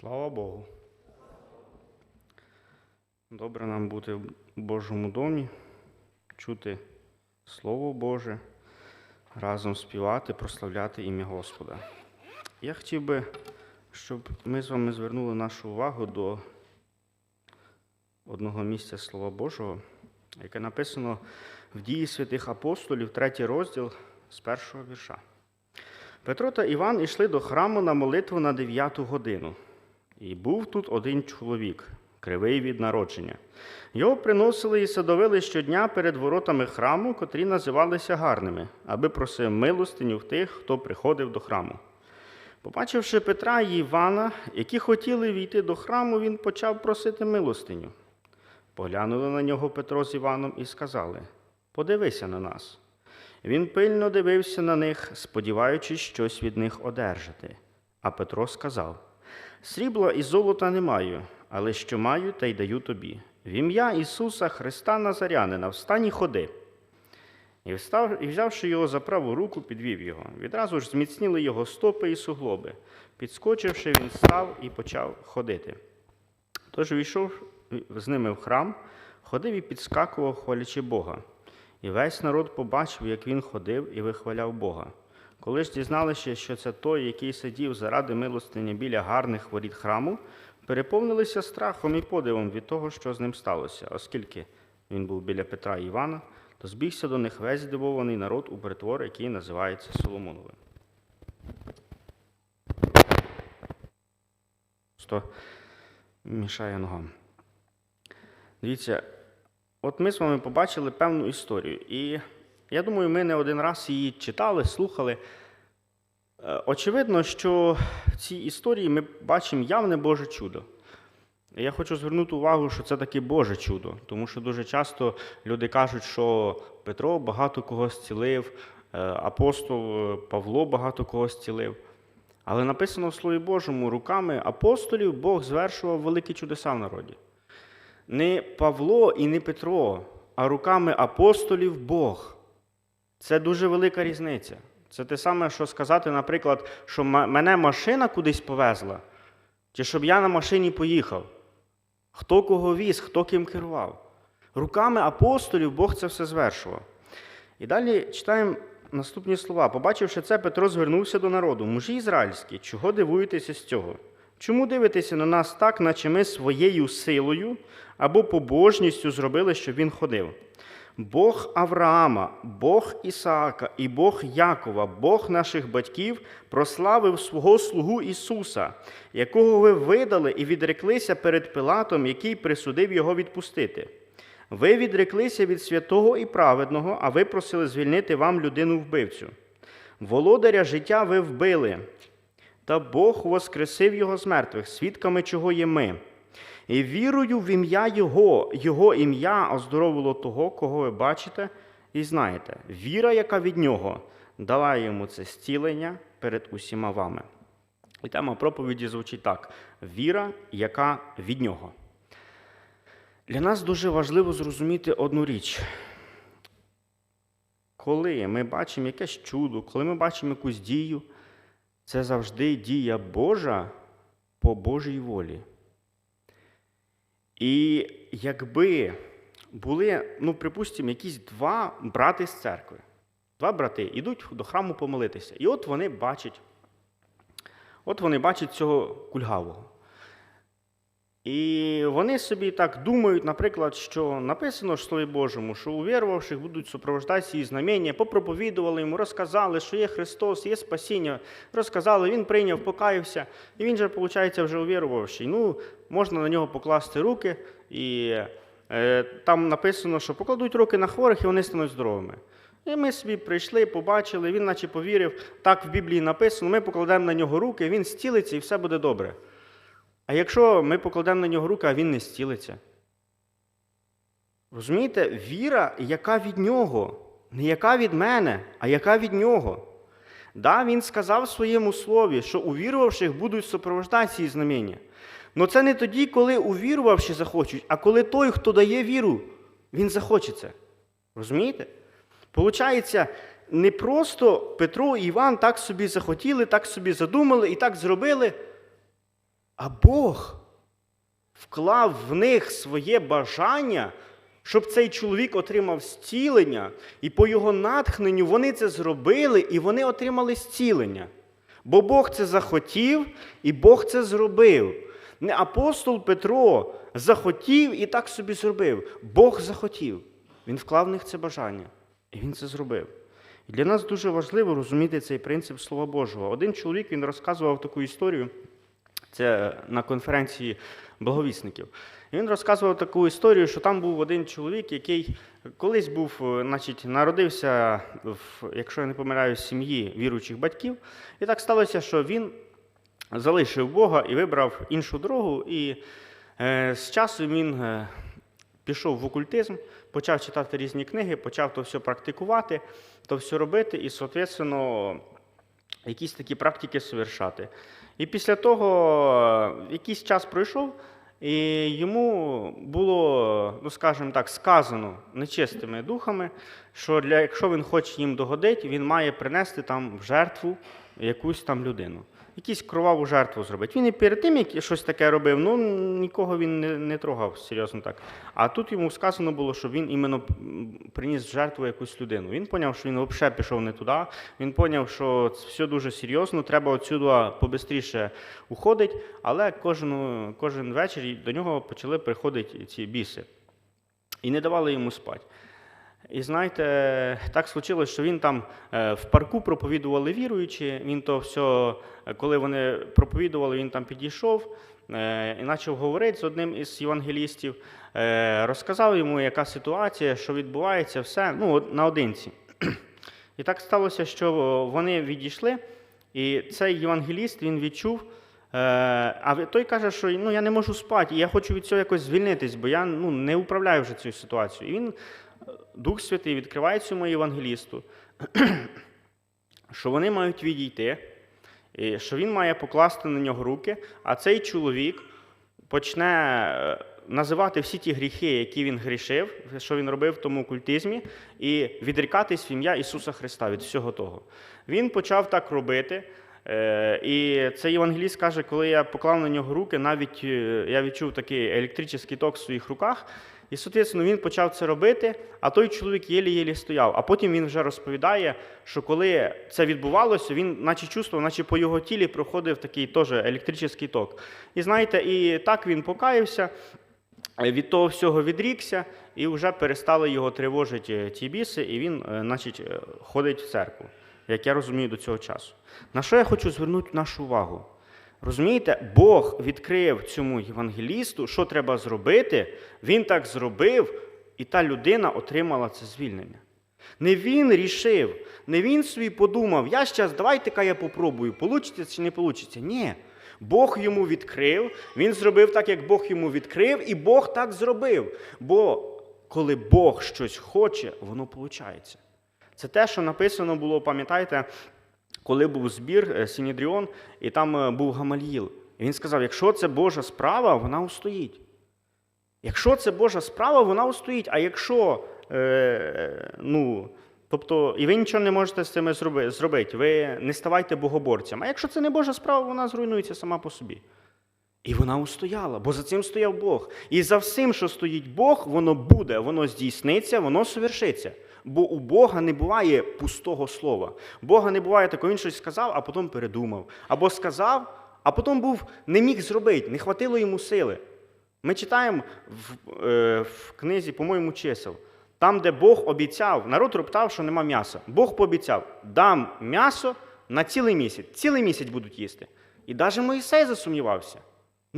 Слава Богу. Добре нам бути в Божому домі, чути Слово Боже, разом співати, прославляти ім'я Господа. Я хотів би, щоб ми з вами звернули нашу увагу до одного місця Слова Божого, яке написано в дії святих апостолів, третій розділ з першого вірша. Петро та Іван ішли до храму на молитву на дев'яту годину. І був тут один чоловік, кривий від народження. Його приносили і садовили щодня перед воротами храму, котрі називалися гарними, аби просив милостиню в тих, хто приходив до храму. Побачивши Петра і Івана, які хотіли війти до храму, він почав просити милостиню. Поглянули на нього Петро з Іваном і сказали: Подивися на нас. Він пильно дивився на них, сподіваючись щось від них одержати. А Петро сказав: Срібла і золота не маю, але що маю, те й даю тобі. В ім'я Ісуса Христа Назарянина, встань і ходи. І, встав, і взявши його за праву руку, підвів його. Відразу ж зміцніли його стопи і суглоби. Підскочивши, він став і почав ходити. Тож війшов з ними в храм, ходив і підскакував, хвалячи Бога. І весь народ побачив, як він ходив і вихваляв Бога. Коли ж дізналися, що це той, який сидів заради милостині біля гарних воріт храму, переповнилися страхом і подивом від того, що з ним сталося, оскільки він був біля Петра і Івана, то збігся до них весь здивований народ у притвор, який називається Соломоновим. Просто мішає ногам. Дивіться, от ми з вами побачили певну історію, і я думаю, ми не один раз її читали, слухали. Е, Очевидно, що в цій історії ми бачимо явне Боже чудо. Я хочу звернути увагу, що це таке Боже чудо, тому що дуже часто люди кажуть, що Петро багато кого зцілив, е, апостол е, Павло багато кого зцілив. Але написано в Слові Божому, руками апостолів Бог звершував великі чудеса в народі. Не Павло і не Петро, а руками апостолів Бог. Це дуже велика різниця. Це те саме, що сказати, наприклад, що мене машина кудись повезла, чи щоб я на машині поїхав. Хто кого віз, хто ким керував. Руками апостолів Бог це все звершував. І далі читаємо наступні слова. Побачивши це, Петро звернувся до народу. Мужі ізраїльські, чого дивуєтеся з цього? Чому дивитеся на нас так, наче ми своєю силою або побожністю зробили, щоб він ходив? Бог Авраама, Бог Ісаака і Бог Якова, Бог наших батьків прославив свого слугу Ісуса, якого ви видали і відреклися перед Пилатом, який присудив його відпустити. Ви відреклися від святого і праведного, а ви просили звільнити вам людину вбивцю. Володаря життя ви вбили, та Бог воскресив його з мертвих, свідками чого є ми. І вірою в ім'я Його, Його ім'я оздоровило того, кого ви бачите і знаєте. Віра, яка від нього, дала йому це зцілення перед усіма вами. І тема проповіді звучить так: віра, яка від нього. Для нас дуже важливо зрозуміти одну річ. Коли ми бачимо якесь чудо, коли ми бачимо якусь дію, це завжди дія Божа по Божій волі. І якби були, ну, припустимо, якісь два брати з церкви, два брати йдуть до храму помолитися. І от вони бачать, от вони бачать цього кульгавого. І вони собі так думають, наприклад, що написано в Слові Божому, що у вірувавших будуть супровождатися і знамення, попроповідували йому, розказали, що є Христос, є спасіння, розказали, він прийняв, покаявся, і він же, виходить, вже увірувавший. Ну, можна на нього покласти руки, і е, там написано, що покладуть руки на хворих, і вони стануть здоровими. І ми собі прийшли, побачили, він наче повірив, так в Біблії написано, ми покладемо на нього руки, він зцілиться і все буде добре. А якщо ми покладемо на нього руки, а він не зцілиться? Розумієте, віра, яка від нього, не яка від мене, а яка від нього. Да, він сказав в своєму слові, що увірувавших будуть супровождати ці знамення. Але це не тоді, коли увірувавші захочуть, а коли той, хто дає віру, він захоче це. Розумієте? Получається, не просто Петро і Іван так собі захотіли, так собі задумали і так зробили. А Бог вклав в них своє бажання, щоб цей чоловік отримав зцілення, і по його натхненню вони це зробили, і вони отримали зцілення. Бо Бог це захотів, і Бог це зробив. Не апостол Петро захотів і так собі зробив. Бог захотів. Він вклав в них це бажання, і він це зробив. І для нас дуже важливо розуміти цей принцип Слова Божого. Один чоловік він розказував таку історію. Це на конференції благовісників. Він розказував таку історію, що там був один чоловік, який колись був, е, значить, народився, в, якщо я не помиляюсь, в сім'ї віруючих батьків. І так сталося, що він залишив Бога і вибрав іншу дорогу. І е, з часом він е, пішов в окультизм, почав читати різні книги, почав то все практикувати, то все робити, і, соответственно, якісь такі практики совершати. І після того е, якийсь час пройшов, і йому було, ну скажімо так, сказано нечистими духами, що для, якщо він хоче їм догодити, він має принести там в жертву якусь там людину. Якусь кроваву жертву зробити. Він і перед тим, як щось таке робив, ну нікого він не, не трогав, серйозно так. А тут йому сказано було, що він іменно приніс жертву якусь людину. Він поняв, що він взагалі пішов не туди. Він поняв, що все дуже серйозно, треба отсюди побистріше уходить, але кожен, кожен вечір до нього почали приходити ці біси. І не давали йому спати. І знаєте, так случилось, що він там е, в парку проповідували віруючі. Він то все, коли вони проповідували, він там підійшов е, і почав говорити з одним із євангелістів, е, розказав йому, яка ситуація, що відбувається, все ну, наодинці. І так сталося, що вони відійшли, і цей євангеліст він відчув. А той каже, що ну, я не можу спати, і я хочу від цього якось звільнитись, бо я ну, не управляю вже цією ситуацією. І він, Дух Святий, відкриває цьому євангелісту, що вони мають відійти, що він має покласти на нього руки, а цей чоловік почне е, називати всі ті гріхи, які він грішив, що він робив в тому культизмі, і відрікатись в ім'я Ісуса Христа від всього того. Він почав так робити. Е, І цей євангеліст каже, коли я поклав на нього руки, навіть е, я відчув такий електричний ток в своїх руках. І, соответственно, він почав це робити, а той чоловік єлі-єлі стояв. А потім він вже розповідає, що коли це відбувалося, він наче чувствував, наче по його тілі проходив такий теж електричний ток. І знаєте, і так він покаявся, е, від того всього відрікся, і вже перестали його тривожити ті біси, і він, е, значить, е, ходить в церкву, як я розумію до цього часу. На що я хочу звернути нашу увагу? Розумієте, Бог відкрив цьому євангелісту, що треба зробити. Він так зробив, і та людина отримала це звільнення. Не він рішив, не він собі подумав, я щас, давайте-ка я попробую, получиться чи не получиться. Ні. Бог йому відкрив, він зробив так, як Бог йому відкрив, і Бог так зробив. Бо коли Бог щось хоче, воно виходить. Це те, що написано було, пам'ятаєте, коли був збір е, Сінідріон, і там е, був Гамаліїл. І він сказав: якщо це Божа справа, вона устоїть. Якщо це Божа справа, вона устоїть. А якщо, е, ну, тобто, і ви нічого не можете з цим зробити, ви не ставайте богоборцями. А якщо це не Божа справа, вона зруйнується сама по собі. І вона устояла, бо за цим стояв Бог. І за всім, що стоїть Бог, воно буде, воно здійсниться, воно совершиться. Бо у Бога не буває пустого слова. Бога не буває такого, він щось сказав, а потім передумав. Або сказав, а потім був не міг зробити, не хватило йому сили. Ми читаємо в, е, в книзі, по-моєму, чисел. Там, де Бог обіцяв, народ роптав, що нема м'яса. Бог пообіцяв, дам м'ясо на цілий місяць. Цілий місяць будуть їсти. І навіть Моїсей засумнівався.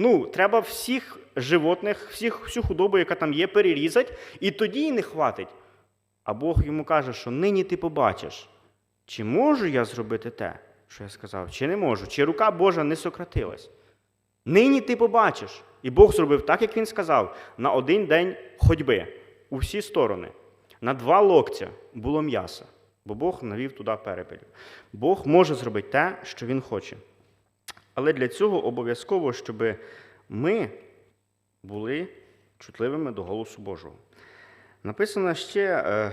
Ну, треба всіх животних, всіх, всю худобу, яка там є, перерізати, і тоді й не хватить. А Бог йому каже, що нині ти побачиш, чи можу я зробити те, що я сказав, чи не можу, чи рука Божа не сократилась. Нині ти побачиш. І Бог зробив так, як він сказав, на один день ходьби у всі сторони. На два локтя було м'ясо, бо Бог навів туди перепелів. Бог може зробити те, що він хоче. Але для цього обов'язково, щоб ми були чутливими до голосу Божого. Написана ще е,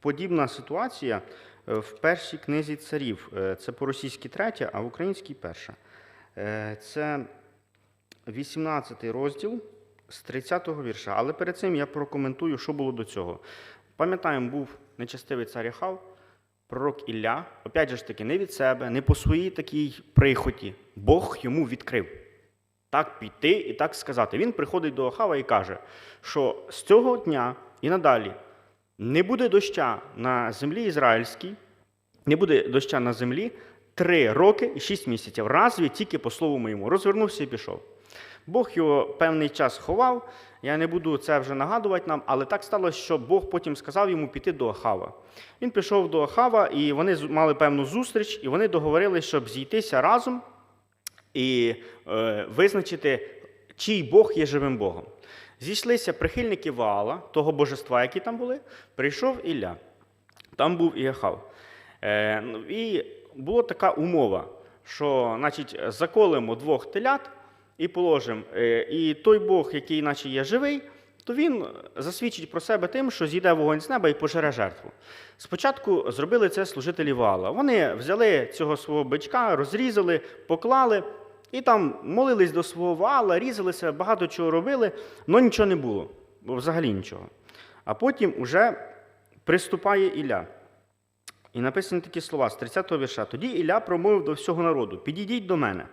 подібна ситуація е, в першій книзі царів. Е, Це по-російськи третя, а в українській перша. Це 18 розділ з 30-го вірша. Але перед цим я прокоментую, що було до цього. Пам'ятаємо, був нечестивий цар Яхав, пророк Ілля, опять же ж таки, не від себе, не по своїй такій прихоті. Бог йому відкрив. Так піти і так сказати. Він приходить до Ахава і каже, що з цього дня і надалі не буде доща на землі ізраїльській, не буде доща на землі три роки і шість місяців. Разві тільки по слову моєму. Розвернувся і пішов. Бог його певний час ховав. Я не буду це вже нагадувати нам, але так сталося, що Бог потім сказав йому піти до Ахава. Він пішов до Ахава, і вони мали певну зустріч, і вони договорилися, щоб зійтися разом і е, визначити, чий Бог є живим Богом. Зійшлися прихильники Ваала, того божества, які там були, прийшов Ілля. Там був і Ахав. Е, ну, і була така умова, що значить, заколимо двох телят і положимо. Е, і той Бог, який наче є живий, то він засвідчить про себе тим, що зійде вогонь з неба і пожере жертву. Спочатку зробили це служителі Ваала. Вони взяли цього свого бичка, розрізали, поклали і там молились до свого Ваала, різалися, багато чого робили, але нічого не було, бо взагалі нічого. А потім уже приступає Ілля. І написані такі слова з 30-го вірша. Тоді Ілля промовив до всього народу: Підійдіть до мене.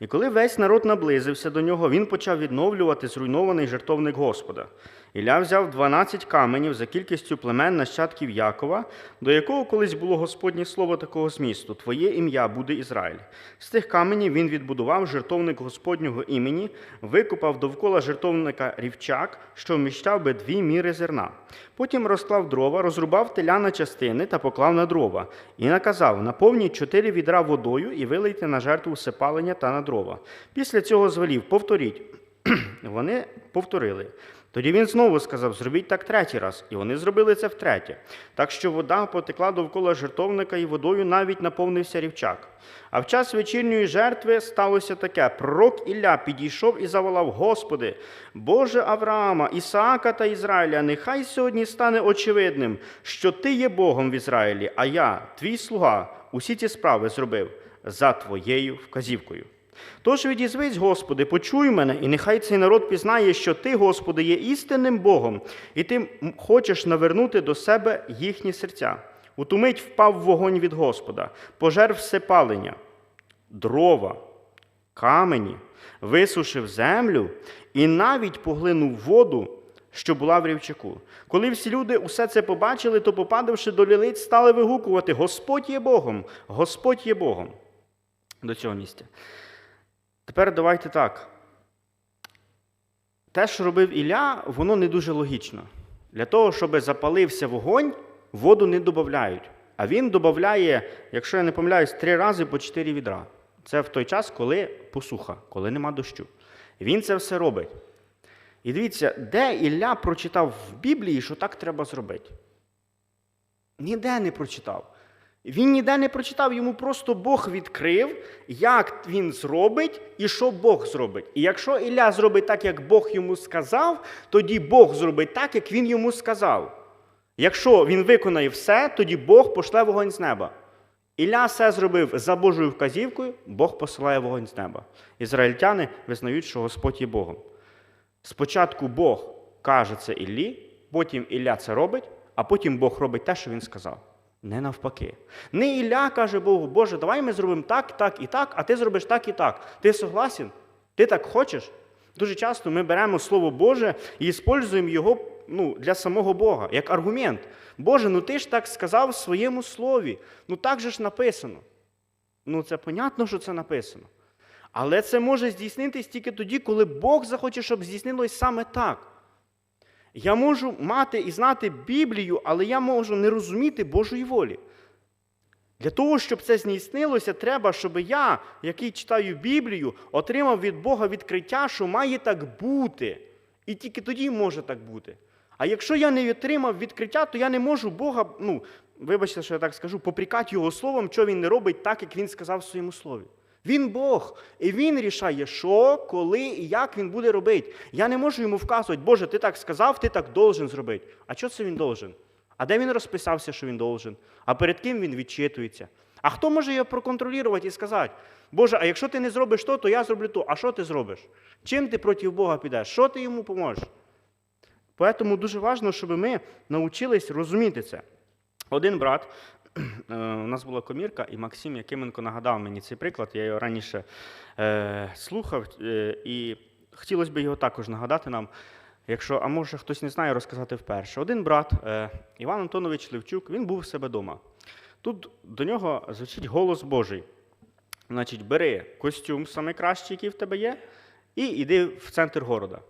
І коли весь народ наблизився до нього, він почав відновлювати зруйнований жертовник Господа. Ілля взяв 12 каменів за кількістю племен нащадків Якова, до якого колись було Господнє слово такого змісту: Твоє ім'я буде Ізраїль. З тих каменів він відбудував жертовник Господнього імені, викопав довкола жертовника рівчак, що вміщав би дві міри зерна. Потім розклав дрова, розрубав теля на частини та поклав на дрова, і наказав: наповніть чотири відра водою і вилийте на жертву всепалення та на дрова. Після цього звелів, повторіть. Вони повторили. Тоді він знову сказав: зробіть так третій раз, і вони зробили це втретє. Так що вода потекла довкола жертовника, і водою навіть наповнився рівчак. А в час вечірньої жертви сталося таке: пророк Ілля підійшов і заволав: Господи, Боже Авраама, Ісаака та Ізраїля, нехай сьогодні стане очевидним, що Ти є Богом в Ізраїлі, а я, твій слуга, усі ці справи зробив за твоєю вказівкою. Тож відізвись, Господи, почуй мене, і нехай цей народ пізнає, що Ти, Господи, є істинним Богом, і Ти хочеш навернути до себе їхні серця. У ту мить впав вогонь від Господа, пожер всепалення, дрова, камені, висушив землю і навіть поглинув воду, що була в рівчаку. Коли всі люди усе це побачили, то, попадавши до лілиць, стали вигукувати: Господь є Богом, Господь є Богом. До цього місця. Тепер давайте так. Те, що робив Ілля, воно не дуже логічно. Для того, щоб запалився вогонь, воду не додають. А він додає, якщо я не помиляюсь, три рази по чотири відра. Це в той час, коли посуха, коли нема дощу. Він це все робить. І дивіться, де Ілля прочитав в Біблії, що так треба зробити? Ніде не прочитав. Він ніде не прочитав, йому просто Бог відкрив, як він зробить і що Бог зробить. І якщо Ілля зробить так, як Бог йому сказав, тоді Бог зробить так, як він йому сказав. Якщо він виконає все, тоді Бог пошле вогонь з неба. Ілля все зробив за Божою вказівкою, Бог посилає вогонь з неба. Ізраїльтяни визнають, що Господь є Богом. Спочатку Бог каже це Іллі, потім Ілля це робить, а потім Бог робить те, що він сказав. Не навпаки. Не Ілля каже Богу, Боже, давай ми зробимо так, так і так, а ти зробиш так і так. Ти согласен? Ти так хочеш? Дуже часто ми беремо Слово Боже і використовуємо його ну, для самого Бога, як аргумент. Боже, ну ти ж так сказав в своєму слові. Ну так же ж написано. Ну, це понятно, що це написано. Але це може здійснитись тільки тоді, коли Бог захоче, щоб здійснилось саме так. Я можу мати і знати Біблію, але я можу не розуміти Божої волі. Для того, щоб це здійснилося, треба, щоб я, який читаю Біблію, отримав від Бога відкриття, що має так бути. І тільки тоді може так бути. А якщо я не отримав відкриття, то я не можу Бога, ну, вибачте, що я так скажу, попрікати його словом, що він не робить так, як він сказав в своєму слові. Він Бог, і він рішає, що, коли і як він буде робити. Я не можу йому вказувати, Боже, ти так сказав, ти так должен зробити. А що це він должен? А де він розписався, що він должен? А перед ким він відчитується? А хто може його проконтролювати і сказати? Боже, а якщо ти не зробиш то, то я зроблю то. А що ти зробиш? Чим ти проти Бога підеш? Що ти йому поможеш? Тому дуже важливо, щоб ми навчились розуміти це. Один брат, у нас була комірка, і Максим Якименко нагадав мені цей приклад. Я його раніше е, слухав, е, і хотілося б його також нагадати нам. Якщо, а може хтось не знає, розказати вперше. Один брат, е, Іван Антонович Левчук, він був у себе вдома. Тут до нього звучить голос Божий. Значить, бери костюм самий кращий, який в тебе є, і йди в центр города.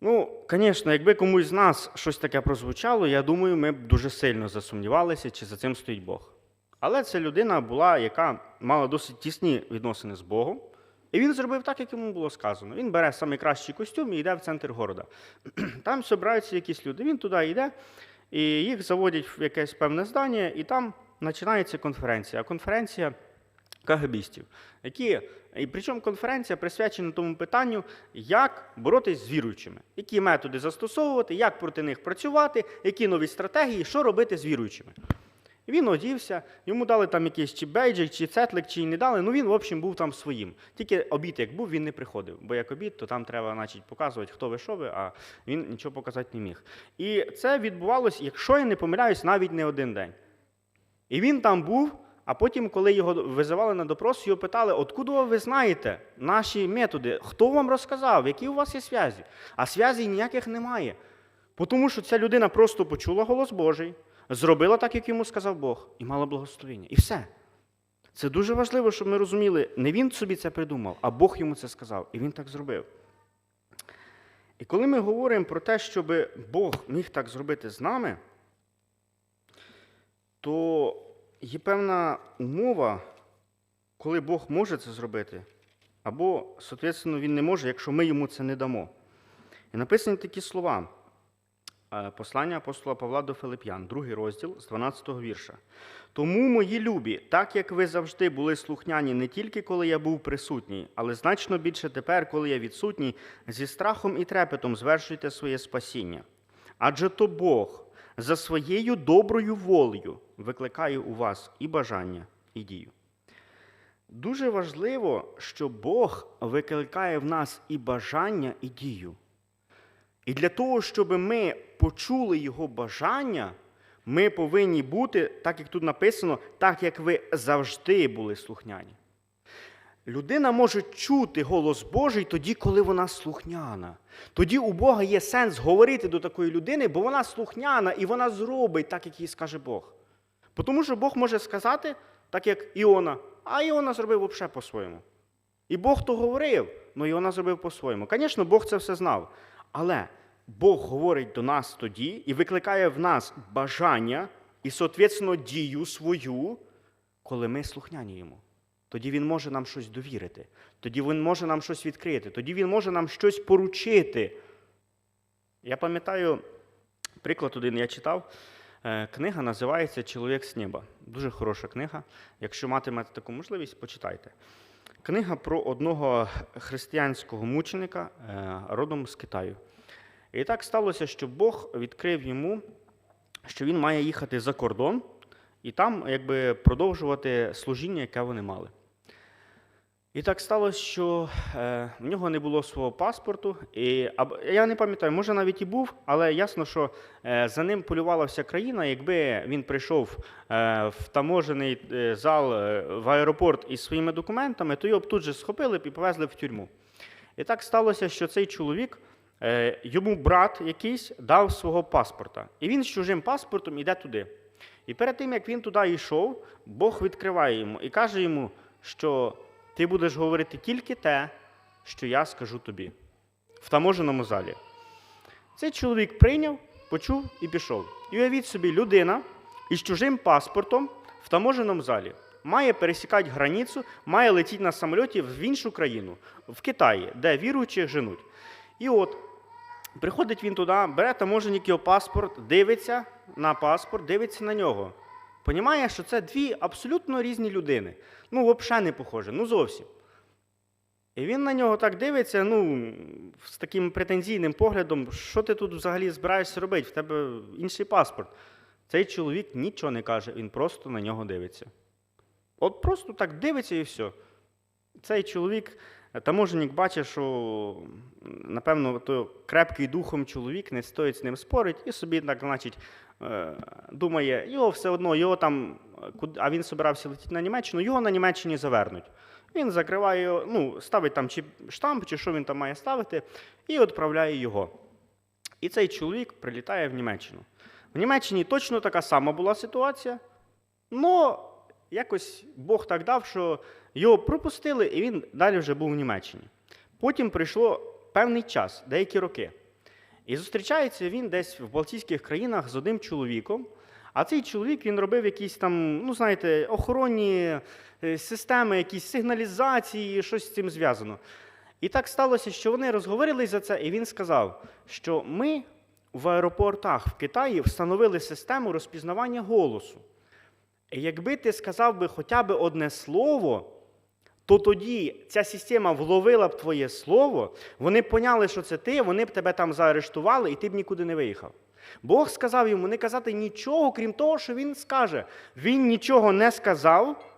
Ну, звісно, якби комусь з нас щось таке прозвучало, я думаю, ми б дуже сильно засумнівалися, чи за цим стоїть Бог. Але це людина була, яка мала досить тісні відносини з Богом. І він зробив так, як йому було сказано. Він бере найкращий костюм і йде в центр города. Там збираються якісь люди. Він туди йде, і їх заводять в якесь певне здання, і там починається конференція. А конференція КГБістів, які, і причому конференція присвячена тому питанню, як боротись з віруючими, які методи застосовувати, як проти них працювати, які нові стратегії, що робити з віруючими. Він одівся, йому дали там якийсь чи бейджик, чи цетлик, чи не дали. Ну він, в общем, був там своїм. Тільки обід, як був, він не приходив. Бо як обід, то там треба значить, показувати, хто ви що ви, а він нічого показати не міг. І це відбувалося, якщо я не помиляюсь, навіть не один день. І він там був, а потім, коли його визивали на допрос, його питали, откуда ви знаєте наші методи, хто вам розказав, які у вас є зв'язі? А зв'язі ніяких немає. Тому що ця людина просто почула голос Божий, зробила так, як йому сказав Бог, і мала благословення. І все. Це дуже важливо, щоб ми розуміли, не він собі це придумав, а Бог йому це сказав, і він так зробив. І коли ми говоримо про те, щоб Бог міг так зробити з нами, то є певна умова, коли Бог може це зробити, або, соответственно, він не може, якщо ми йому це не дамо. І написані такі слова. Е, Послання апостола Павла до Филип'ян, другий розділ з 12-го вірша. Тому, мої любі, так як ви завжди були слухняні не тільки коли я був присутній, але значно більше тепер, коли я відсутній, зі страхом і трепетом звершуйте своє спасіння. Адже то Бог за своєю доброю волею викликає у вас і бажання, і дію. Дуже важливо, що Бог викликає в нас і бажання, і дію. І для того, щоб ми почули Його бажання, ми повинні бути, так як тут написано, так як ви завжди були слухняні. Людина може чути голос Божий тоді, коли вона слухняна. Тоді у Бога є сенс говорити до такої людини, бо вона слухняна і вона зробить так, як їй скаже Бог. Тому що Бог може сказати, так як Іона, а Іона зробив взагалі по-своєму. І Бог то говорив, але Іона зробив по-своєму. Звісно, Бог це все знав. Але Бог говорить до нас тоді і викликає в нас бажання і, соответственно, дію свою, коли ми слухняні йому. Тоді він може нам щось довірити, тоді він може нам щось відкрити, тоді він може нам щось поручити. Я пам'ятаю, приклад один я читав. Е, Книга називається Чоловік з неба. Дуже хороша книга. Якщо матимете таку можливість, почитайте. Книга про одного християнського мученика е, родом з Китаю. І так сталося, що Бог відкрив йому, що він має їхати за кордон і там якби, продовжувати служіння, яке вони мали. І так сталося, що е, в нього не було свого паспорту. І, або, я не пам'ятаю, може навіть і був, але ясно, що е, за ним полювала вся країна. Якби він прийшов е, в таможений е, зал е, в аеропорт із своїми документами, то його б тут же схопили б і повезли в тюрму. І так сталося, що цей чоловік, е, йому брат якийсь дав свого паспорта. І він з чужим паспортом йде туди. І перед тим, як він туди йшов, Бог відкриває йому і каже йому, що ти будеш говорити тільки те, що я скажу тобі в таможеному залі. Цей чоловік прийняв, почув і пішов. І уявіть собі, людина із чужим паспортом в таможеному залі має пересікати границю, має летіти на самольоті в іншу країну, в Китаї, де віруючих женуть. І от приходить він туди, бере таможенник його паспорт, дивиться на паспорт, дивиться на нього. Понімає, що це дві абсолютно різні людини. Ну, взагалі не похоже, ну зовсім. І він на нього так дивиться, ну, з таким претензійним поглядом, що ти тут взагалі збираєшся робити? В тебе інший паспорт. Цей чоловік нічого не каже, він просто на нього дивиться. От просто так дивиться і все. Цей чоловік, таможенник бачить, що, напевно, то крепкий духом чоловік не стоїть з ним спорить, і собі так, значить, думає, його все одно, його там, е, а він собирався летіти на Німеччину, його на Німеччині завернуть. Він закриває, ну, ставить там чи штамп, чи що він там має ставити, і відправляє його. І цей чоловік прилітає в Німеччину. В Німеччині точно така сама була ситуація, але якось Бог так дав, що його пропустили, і він далі вже був в Німеччині. Потім прийшло певний час, деякі роки. І зустрічається він десь в Балтійських країнах з одним чоловіком. А цей чоловік він робив якісь там, ну знаєте, охоронні е, системи, якісь сигналізації, щось з цим зв'язано. І так сталося, що вони розговорились за це, і він сказав, що ми в аеропортах в Китаї встановили систему розпізнавання голосу. І якби ти сказав би хоча б одне слово, то тоді ця система вловила б твоє слово, вони поняли, що це ти, вони б тебе там заарештували, і ти б нікуди не виїхав. Бог сказав йому не казати нічого, крім того, що він скаже. Він нічого не сказав,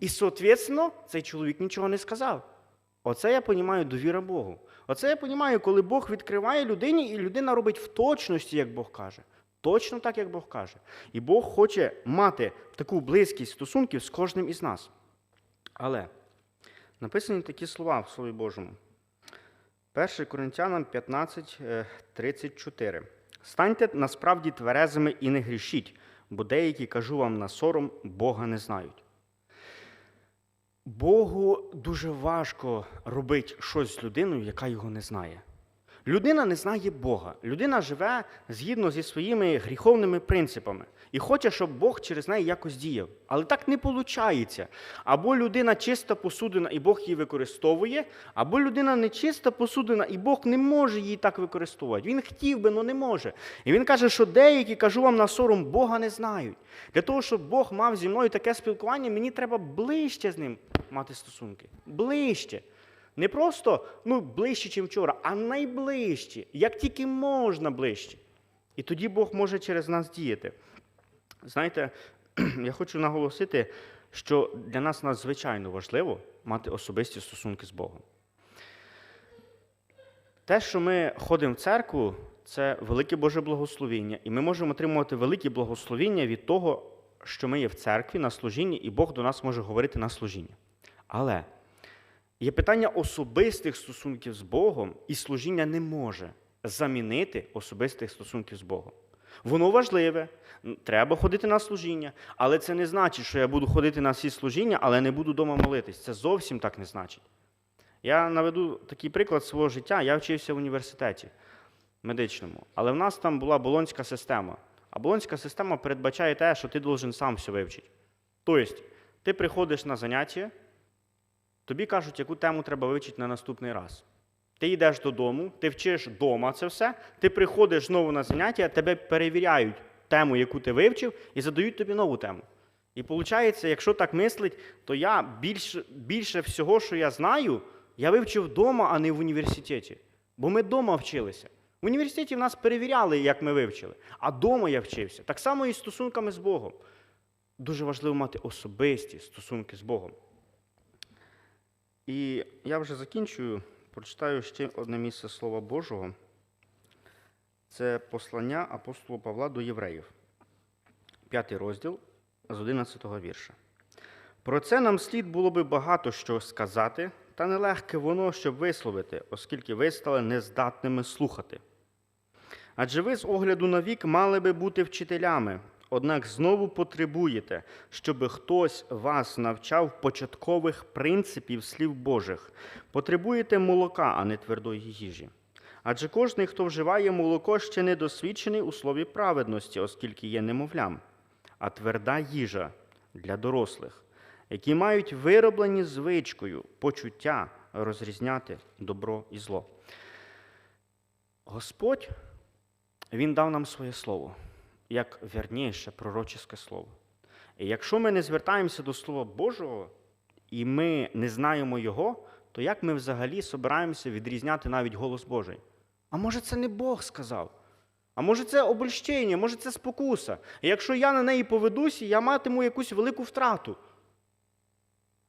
і, соответственно, цей чоловік нічого не сказав. Оце я понімаю довіра Богу. Оце я понімаю, коли Бог відкриває людині, і людина робить в точності, як Бог каже. Точно так, як Бог каже. І Бог хоче мати таку близькість стосунків з кожним із нас. Але написані такі слова в Слові Божому. 1 Коринтянам 15, е, 34. Станьте насправді тверезими і не грішіть, бо деякі, кажу вам на сором, Бога не знають. Богу дуже важко робити щось з людиною, яка його не знає. Людина не знає Бога. Людина живе згідно зі своїми гріховними принципами і хоче, щоб Бог через неї якось діяв. Але так не виходить. Або людина чиста посудина, і Бог її використовує, або людина нечиста посудина, і Бог не може її так використовувати. Він хотів би, але не може. І він каже, що деякі, кажу вам на сором, Бога не знають. Для того, щоб Бог мав зі мною таке спілкування, мені треба ближче з ним мати стосунки. Ближче. Не просто ну, ближче, ніж вчора, а найближче, як тільки можна ближче. І тоді Бог може через нас діяти. Знаєте, я хочу наголосити, що для нас надзвичайно важливо мати особисті стосунки з Богом. Те, що ми ходимо в церкву, це велике Боже благословіння, і ми можемо отримувати велике благословіння від того, що ми є в церкві на служінні, і Бог до нас може говорити на служінні. Але Є питання особистих стосунків з Богом, і служіння не може замінити особистих стосунків з Богом. Воно важливе, треба ходити на служіння, але це не значить, що я буду ходити на всі служіння, але не буду вдома молитись. Це зовсім так не значить. Я наведу такий приклад свого життя. Я вчився в університеті медичному, але в нас там була болонська система. А болонська система передбачає те, що ти должен сам все вивчити. Тобто, ти приходиш на заняття. Тобі кажуть, яку тему треба вивчити на наступний раз. Ти йдеш додому, ти вчиш вдома це все, ти приходиш знову на заняття, тебе перевіряють тему, яку ти вивчив, і задають тобі нову тему. І виходить, якщо так мислить, то я більше, більше всього, що я знаю, я вивчив вдома, а не в університеті. Бо ми вдома вчилися. В університеті в нас перевіряли, як ми вивчили, а вдома я вчився. Так само і стосунками з Богом. Дуже важливо мати особисті стосунки з Богом. І я вже закінчую, прочитаю ще одне місце Слова Божого. Це послання апостола Павла до євреїв, п'ятий розділ з 11 вірша. Про це нам слід було би багато що сказати, та нелегке воно, щоб висловити, оскільки ви стали нездатними слухати. Адже ви з огляду на вік мали би бути вчителями, однак знову потребуєте, щоб хтось вас навчав початкових принципів слів Божих. Потребуєте молока, а не твердої їжі. Адже кожний, хто вживає молоко, ще не досвідчений у слові праведності, оскільки є немовлям, а тверда їжа для дорослих, які мають вироблені звичкою почуття розрізняти добро і зло. Господь, Він дав нам своє слово як вірніше пророчеське слово. І якщо ми не звертаємося до Слова Божого, і ми не знаємо Його, то як ми взагалі собираємося відрізняти навіть голос Божий? А може, це не Бог сказав? А може, це обольщення, може, це спокуса. І якщо я на неї поведуся, я матиму якусь велику втрату.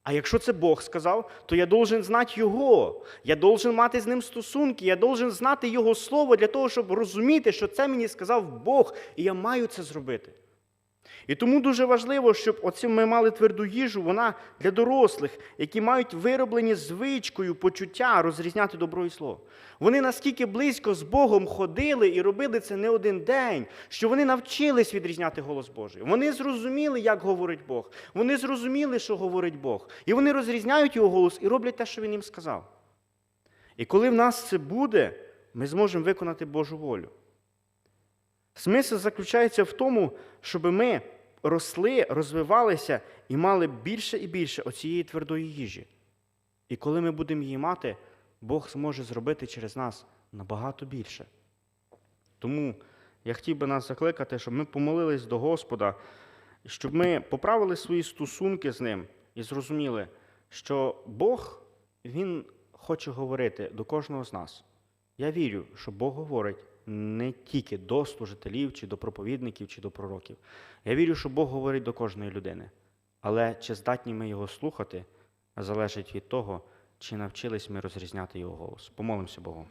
А якщо це Бог сказав, то я должен знати Його. Я должен мати з ним стосунки, я должен знати Його слово для того, щоб розуміти, що це мені сказав Бог, і я маю це зробити. І тому дуже важливо, щоб оці ми мали тверду їжу, вона для дорослих, які мають вироблені звичкою почуття розрізняти добро і зло. Вони наскільки близько з Богом ходили і робили це не один день, що вони навчились відрізняти голос Божий. Вони зрозуміли, як говорить Бог. Вони зрозуміли, що говорить Бог. І вони розрізняють його голос і роблять те, що він їм сказав. І коли в нас це буде, ми зможемо виконати Божу волю. Смисл заключається в тому, щоб ми росли, розвивалися і мали більше і більше оцієї твердої їжі. І коли ми будемо її мати, Бог зможе зробити через нас набагато більше. Тому я хотів би нас закликати, щоб ми помолились до Господа, щоб ми поправили свої стосунки з Ним і зрозуміли, що Бог Він хоче говорити до кожного з нас. Я вірю, що Бог говорить не тільки до служителів, чи до проповідників, чи до пророків. Я вірю, що Бог говорить до кожної людини. Але чи здатні ми його слухати, залежить від того, чи навчились ми розрізняти його голос. Помолимося Богу.